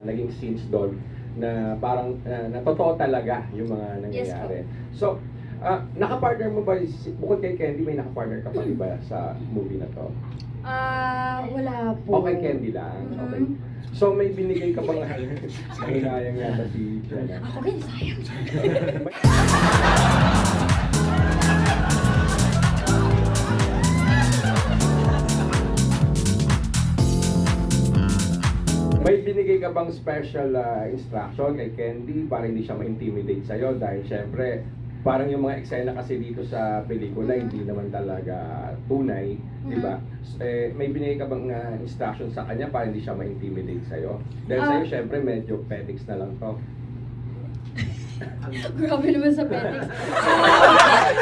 naging scenes doon na parang uh, na totoo talaga yung mga nangyayari. so, ah, nakapartner mo ba, si- bukod kay Candy, may nakapartner ka pa ba sa movie na to? Ah, wala po. Okay, Candy lang. Mhm. Okay. So, may binigay ka bang hinayang yata si Jenna? Ako rin, sayang. May binigay ka bang special ah, instruction kay Candy para hindi siya ma-intimidate sa'yo? Dahil syempre, parang yung mga eksena kasi dito sa pelikula, Mhm. hindi naman talaga tunay, di ba? Eh, may binigay ka bang ah, instruction sa kanya para hindi siya ma-intimidate sa'yo? Dahil Ah. sa'yo, syempre, medyo petics na lang to. Grabe naman sa petics.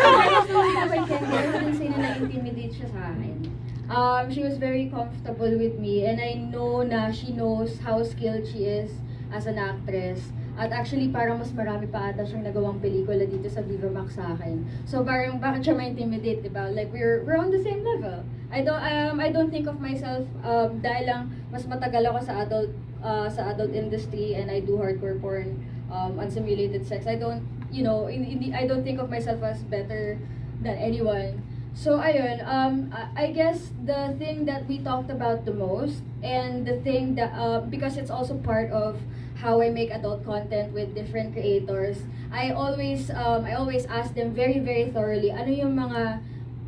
Honestly, kay Candy, I wouldn't say na na-intimidate siya sa akin. Um, she was very comfortable with me and I know na she knows how skilled she is as an actress. At actually, parang mas marami pa ata siyang nagawang pelikula dito sa Viva Max sa akin. So parang bakit siya ma-intimidate, di ba? Like, we're, we're on the same level. I don't, um, I don't think of myself, um, dahil lang mas matagal ako sa adult, uh, sa adult industry and I do hardcore porn, um, unsimulated sex. I don't, you know, in, in, I don't think of myself as better than anyone. So ayun, um, I guess the thing that we talked about the most and the thing that, uh, because it's also part of how I make adult content with different creators, I always, um, I always ask them very, very thoroughly, ano yung mga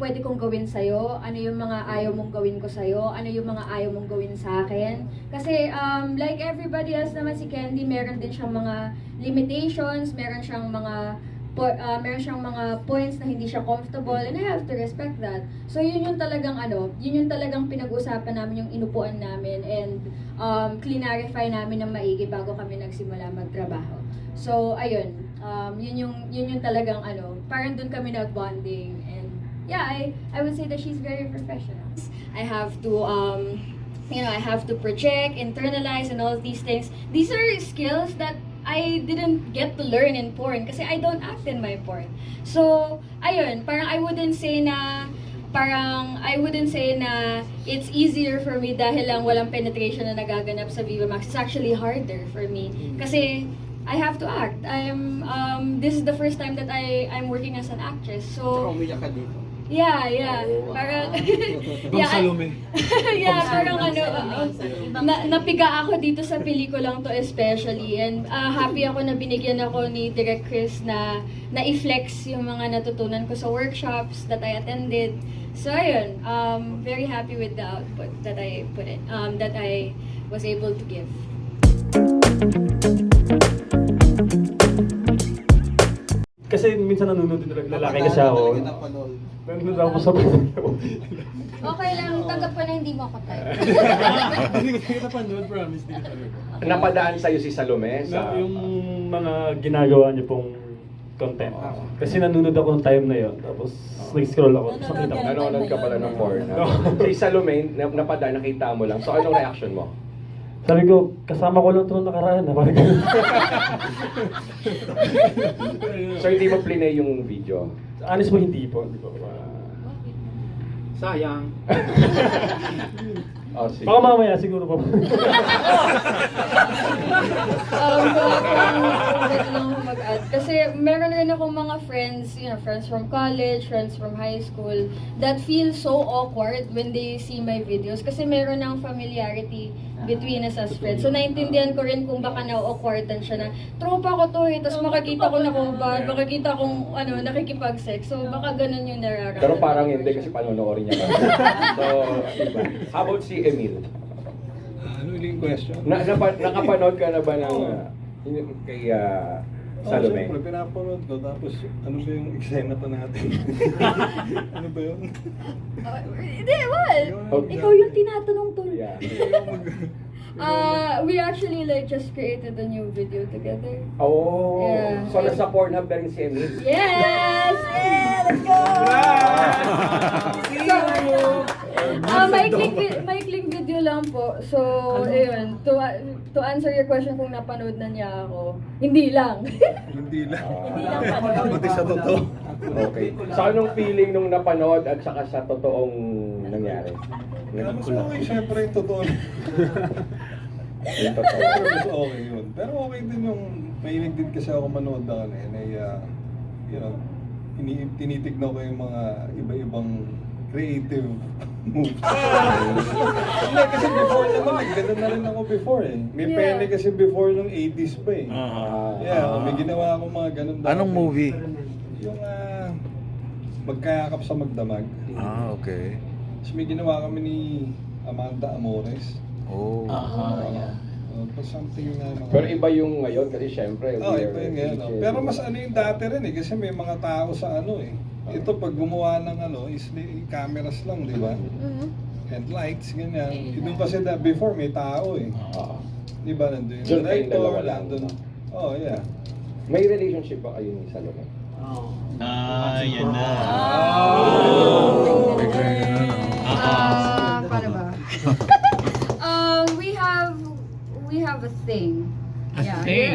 pwede kong gawin sa'yo, ano yung mga ayaw mong gawin ko sa'yo, ano yung mga ayaw mong gawin sa akin. Kasi um, like everybody else naman si Candy, meron din siyang mga limitations, meron siyang mga po, ah, meron siyang mga points na hindi siya comfortable and I have to respect that. So yun yung talagang ano, yun yung talagang pinag-usapan namin yung inupuan namin and um, clarify namin ng maigi bago kami nagsimula magtrabaho. So ayun, um, yun yung yun yung talagang ano, parang doon kami nag-bonding and yeah, I I would say that she's very professional. I have to um you know, I have to project, internalize and all these things. These are skills that I didn't get to learn in porn kasi I don't act in my porn. So, ayun, parang I wouldn't say na parang I wouldn't say na it's easier for me dahil lang walang penetration na nagaganap sa Viva Max. It's actually harder for me kasi I have to act. I'm um this is the first time that I I'm working as an actress. So, umiyak ka dito. Yeah, yeah. Parang Ibang I- Salome. yeah, parang ano, uh, na, napiga ako dito sa pelikulang to especially and uh, happy ako na binigyan ako ni Direk Chris na na-flex yung mga natutunan ko sa workshops that I attended. So ayun, um, very happy with the output that I put in, um, that I was able to give. Kasi minsan nanonood din talaga lalaki kasi ako. Nanonood ako sa Okay lang, tanggap ko na hindi mo ako type. Hindi ko talaga napanood, promise. Hindi ko talaga. Napadaan sa'yo si Salome sa... Na, yung mga ginagawa niyo pong content. Kasi nanonood ako ng time na yon Tapos nag-scroll ako. Tapos nakita ko. Nanonood ka pala ng porn. No. Si Salome, na, napadaan, nakita mo lang. So, anong reaction mo? Sabi ko, kasama ko lang ito nung nakaraan. Na, parang. So, hindi mo plinay yung video? Honest mo, hindi po. Hindi po. Ah, Sayang. Oh, sige. Baka mamaya siguro pa. um, ulit lang ako. Kasi meron rin akong mga friends, you know, friends from college, friends from high school, that feel so awkward when they see my videos. Kasi meron ng familiarity between us as friends. So, naintindihan ko rin kung baka na-awkwardan siya na, tropa ko to eh, tapos makikita ko na kung ba, makikita kong, ano, nakikipag-sex. So, baka ganun yung nararamdaman. Pero parang hindi kasi panonoorin niya kami. So, iba. How about si Emil? ano yung question? Na, napa, nakapanood ka na ba ng uh, kay uh, Salome? Oh, siyempre, pinapanood ko. Tapos, ano ba yung eksena pa natin? ano ba yun? Uh, Hindi, what? Okay. Ikaw yung tinatanong tol. Yeah. Uh, we actually like just created a new video together. Oh, Yeah. so nasa Pornhub na rin si Emil. Yes! Yeah, let's go! Ah, po. So, ayun. To, to answer your question kung napanood na niya ako, hindi lang. Hindi lang. Hindi lang panood. Pati sa totoo. Okay. So anong feeling nung napanood at saka sa totoong nangyari? Mas okay, siyempre, yung totoo. Yung totoo. Mas okay yun. Pero okay din yung, mahilig din kasi ako manood na ano, and I, uh, you know, ini tinitignan ko yung mga iba-ibang creative. Hindi, kasi before naman, nagganun na rin ako before eh. May Yeah. pene kasi before nung 80s pa eh. Ah, Yeah, oh, may ginawa akong mga ganun dati. Anong movie? Yung uh, magkayakap sa magdamag. Ah, okay. Tapos may ginawa kami ni Amanda Amores. Oh. Aha, yeah. Uh, pa something na mga... Pero iba yung ngayon kasi syempre. Oh, iba yung ngayon. no? Pero mas ano yung dati rin eh, kasi may mga tao sa ano eh. Ito pag gumawa ng ano, is cameras lang, di ba? Mhm. And lights, ganyan. Doon kasi na before may tao eh. Oo. Di ba? Nandun yung Doon kayong director, lang, nandun. no? Oh, yeah. May relationship ba kayo ni Salome? Ah, yan na. Bigla yun, ano? Ah, paano ba? um, we have we have a thing. A thing?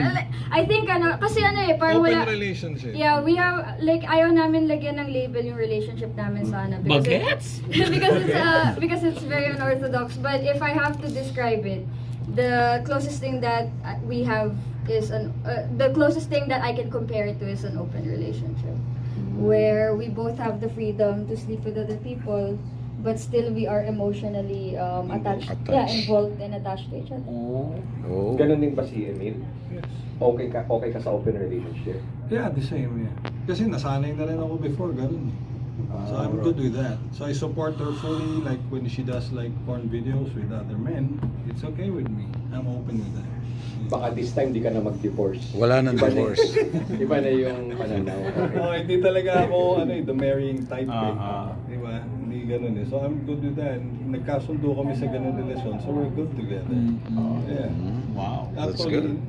I think ano, kasi ano eh, parang Open wala, relationship. Yeah, we have like ayaw namin lagyan ng label yung relationship namin sana because it- Bagets? because it's uh, because it's very unorthodox. But if I have to describe it, the closest thing that uh, we have is an uh, the closest thing that I can compare it to is an open relationship, where we both have the freedom to sleep with other people, but still we are emotionally um, attached, yeah, Attached. involved and attached to each other. Oh. Ganun din ba si Emil? Yes. Okay ka, okay ka sa open relationship? Yeah, the same, yeah. Kasi nasanay na rin ako before, ganun eh. So I'm good with that. So I support her fully, like when she does like porn videos with other men, it's okay with me. I'm open with that. Baka this time di ka na mag-divorce. Wala nang Iba na- divorce. Iba na yung pananaw. Okay. Oh, hindi talaga ako ano eh, the marrying type eh. Ah, ah. Di ba? Hindi ganun eh. So I'm good with that. Nagkasundo kami sa ganun relasyon, so we're good together. Yeah. Wow. That's good.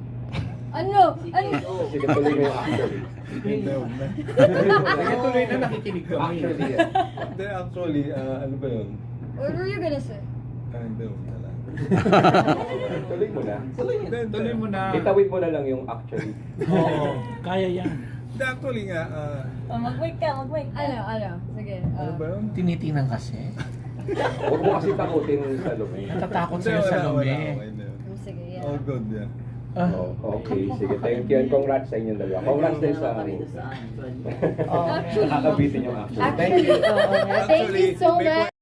Ano? Ano? Sige, tuloy mo actually. Hindi, huwag na. Sige, tuloy na nakikinig kami. Actually, yeah. Hindi, actually, ah, ano ba yun? What were you gonna say? Ah, hindi, huwag na lang. tuloy mo na. Hindi, Tuloy mo na. Itawid mo na lang yung actually. Oo, kaya yan. Hindi, actually nga, ah, Oh, mag-wait ka, mag-wait ka. Ano? Ano? Sige. ano uh, ba yun? Tinitingnan kasi. Huwag mo kasi takutin yung Salome. Natatakot sa'yo sa lumi. yun. Sige, yeah. All good, yeah. Oh, okay, sige. Thank you and congrats sa inyong dalawa. Congrats din sa... Oh, Nakakabitin yung actually. Thank you. Oo. Thank you so much.